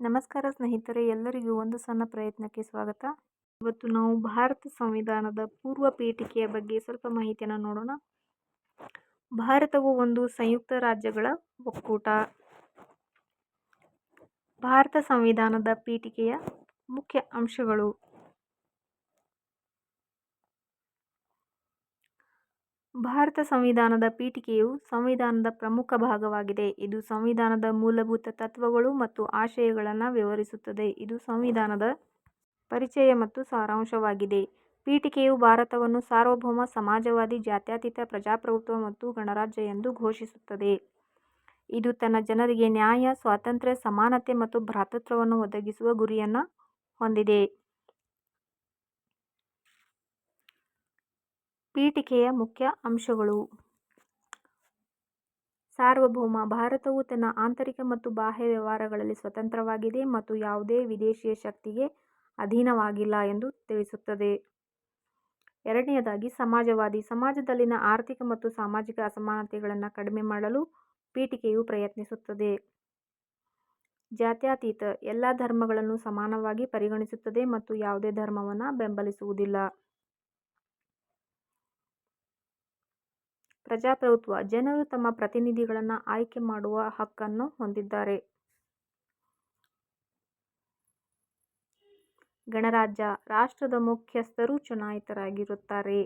ನಮಸ್ಕಾರ ಸ್ನೇಹಿತರೆ, ಎಲ್ಲರಿಗೂ ಒಂದು ಸಣ್ಣ ಪ್ರಯತ್ನಕ್ಕೆ ಸ್ವಾಗತ. ಇವತ್ತು ನಾವು ಭಾರತ ಸಂವಿಧಾನದ ಪೂರ್ವ ಪೀಠಿಕೆಯ ಬಗ್ಗೆ ಸ್ವಲ್ಪ ಮಾಹಿತಿಯನ್ನು ನೋಡೋಣ. ಭಾರತವು ಒಂದು ಸಂಯುಕ್ತ ರಾಜ್ಯಗಳ ಒಕ್ಕೂಟ. ಭಾರತ ಸಂವಿಧಾನದ ಪೀಠಿಕೆಯ ಮುಖ್ಯ ಅಂಶಗಳು. ಭಾರತ ಸಂವಿಧಾನದ ಪೀಠಿಕೆಯು ಸಂವಿಧಾನದ ಪ್ರಮುಖ ಭಾಗವಾಗಿದೆ. ಇದು ಸಂವಿಧಾನದ ಮೂಲಭೂತ ತತ್ವಗಳು ಮತ್ತು ಆಶಯಗಳನ್ನು ವಿವರಿಸುತ್ತದೆ. ಇದು ಸಂವಿಧಾನದ ಪರಿಚಯ ಮತ್ತು ಸಾರಾಂಶವಾಗಿದೆ. ಪೀಠಿಕೆಯು ಭಾರತವನ್ನು ಸಾರ್ವಭೌಮ, ಸಮಾಜವಾದಿ, ಜಾತ್ಯತೀತ, ಪ್ರಜಾಪ್ರಭುತ್ವ ಮತ್ತು ಗಣರಾಜ್ಯ ಎಂದು ಘೋಷಿಸುತ್ತದೆ. ಇದು ತನ್ನ ಜನರಿಗೆ ನ್ಯಾಯ, ಸ್ವಾತಂತ್ರ್ಯ, ಸಮಾನತೆ ಮತ್ತು ಭ್ರಾತೃತ್ವವನ್ನು ಒದಗಿಸುವ ಗುರಿಯನ್ನು ಹೊಂದಿದೆ. ಪೀಠಿಕೆಯ ಮುಖ್ಯ ಅಂಶಗಳು. ಸಾರ್ವಭೌಮ ಭಾರತವು ತನ್ನ ಆಂತರಿಕ ಮತ್ತು ಬಾಹ್ಯ ವ್ಯವಹಾರಗಳಲ್ಲಿ ಸ್ವತಂತ್ರವಾಗಿದೆ ಮತ್ತು ಯಾವುದೇ ವಿದೇಶಿಯ ಶಕ್ತಿಗೆ ಅಧೀನವಾಗಿಲ್ಲ ಎಂದು ತಿಳಿಸುತ್ತದೆ. ಎರಡನೆಯದಾಗಿ, ಸಮಾಜವಾದಿ ಸಮಾಜದಲ್ಲಿನ ಆರ್ಥಿಕ ಮತ್ತು ಸಾಮಾಜಿಕ ಅಸಮಾನತೆಗಳನ್ನು ಕಡಿಮೆ ಮಾಡಲು ಪೀಠಿಕೆಯು ಪ್ರಯತ್ನಿಸುತ್ತದೆ. ಜಾತ್ಯತೀತ, ಎಲ್ಲ ಧರ್ಮಗಳನ್ನು ಸಮಾನವಾಗಿ ಪರಿಗಣಿಸುತ್ತದೆ ಮತ್ತು ಯಾವುದೇ ಧರ್ಮವನ್ನು ಬೆಂಬಲಿಸುವುದಿಲ್ಲ. ಪ್ರಜಾಪ್ರಭುತ್ವ, ಜನರು ತಮ್ಮ ಪ್ರತಿನಿಧಿಗಳನ್ನು ಆಯ್ಕೆ ಮಾಡುವ ಹಕ್ಕನ್ನು ಹೊಂದಿದ್ದಾರೆ. ಗಣರಾಜ್ಯ, ರಾಷ್ಟ್ರದ ಮುಖ್ಯಸ್ಥರು ಚುನಾಯಿತರಾಗಿರುತ್ತಾರೆ.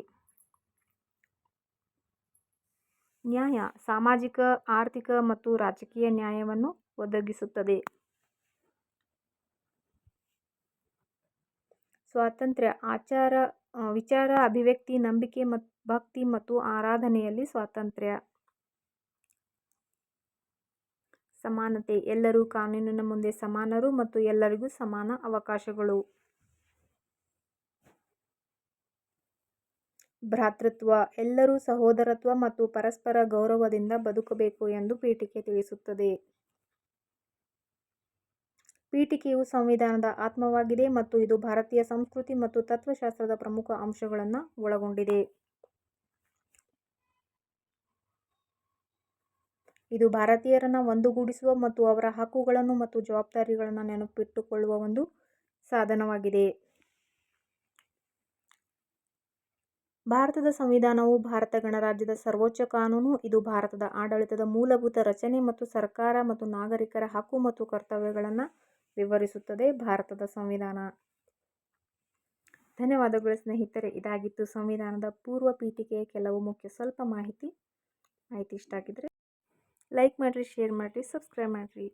ನ್ಯಾಯ, ಸಾಮಾಜಿಕ, ಆರ್ಥಿಕ ಮತ್ತು ರಾಜಕೀಯ ನ್ಯಾಯವನ್ನು ಒದಗಿಸುತ್ತದೆ. ಸ್ವಾತಂತ್ರ್ಯ, ಆಚಾರ, ವಿಚಾರ, ಅಭಿವ್ಯಕ್ತಿ, ನಂಬಿಕೆ ಮತ್ತು ಭಕ್ತಿ ಮತ್ತು ಆರಾಧನೆಯಲ್ಲಿ ಸ್ವಾತಂತ್ರ್ಯ. ಸಮಾನತೆ. ಎಲ್ಲರೂ ಕಾನೂನಿನ ಮುಂದೆ ಸಮಾನರು ಮತ್ತು ಎಲ್ಲರಿಗೂ ಸಮಾನ ಅವಕಾಶಗಳು. ಭ್ರಾತೃತ್ವ. ಎಲ್ಲರೂ ಸಹೋದರತ್ವ ಮತ್ತು ಪರಸ್ಪರ ಗೌರವದಿಂದ ಬದುಕಬೇಕು ಎಂದು ಪೀಠಿಕೆ ತಿಳಿಸುತ್ತದೆ. ಪೀಠಿಕೆಯು ಸಂವಿಧಾನದ ಆತ್ಮವಾಗಿದೆ ಮತ್ತು ಇದು ಭಾರತೀಯ ಸಂಸ್ಕೃತಿ ಮತ್ತು ತತ್ವಶಾಸ್ತ್ರದ ಪ್ರಮುಖ ಅಂಶಗಳನ್ನು ಒಳಗೊಂಡಿದೆ. ಇದು ಭಾರತೀಯರನ್ನು ಒಂದುಗೂಡಿಸುವ ಮತ್ತು ಅವರ ಹಕ್ಕುಗಳನ್ನು ಮತ್ತು ಜವಾಬ್ದಾರಿಗಳನ್ನು ನೆನಪಿಟ್ಟುಕೊಳ್ಳುವ ಒಂದು ಸಾಧನವಾಗಿದೆ. ಭಾರತದ ಸಂವಿಧಾನವು ಭಾರತ ಗಣರಾಜ್ಯದ ಸರ್ವೋಚ್ಚ ಕಾನೂನು, ಇದು ಭಾರತದ ಆಡಳಿತದ ಮೂಲಭೂತ ರಚನೆ ಮತ್ತು ಸರ್ಕಾರ ಮತ್ತು ನಾಗರಿಕರ ಹಕ್ಕು ಮತ್ತು ಕರ್ತವ್ಯಗಳನ್ನು ವಿವರಿಸುತ್ತದೆ ಭಾರತದ ಸಂವಿಧಾನ. ಧನ್ಯವಾದಗಳು ಸ್ನೇಹಿತರೆ, ಇದಾಗಿತ್ತು ಸಂವಿಧಾನದ ಪೂರ್ವ ಪೀಠಿಕೆಯ ಕೆಲವು ಮುಖ್ಯ ಸ್ವಲ್ಪ ಮಾಹಿತಿ. ಮಾಹಿತಿ ಇಷ್ಟ ಆಗಿದ್ರೆ ಲೈಕ್ ಮಾಡಿರಿ ಶೇರ್ ಮಾಡಿರಿ ಸಬ್ಸ್ಕ್ರೈಬ್ ಮಾಡಿರಿ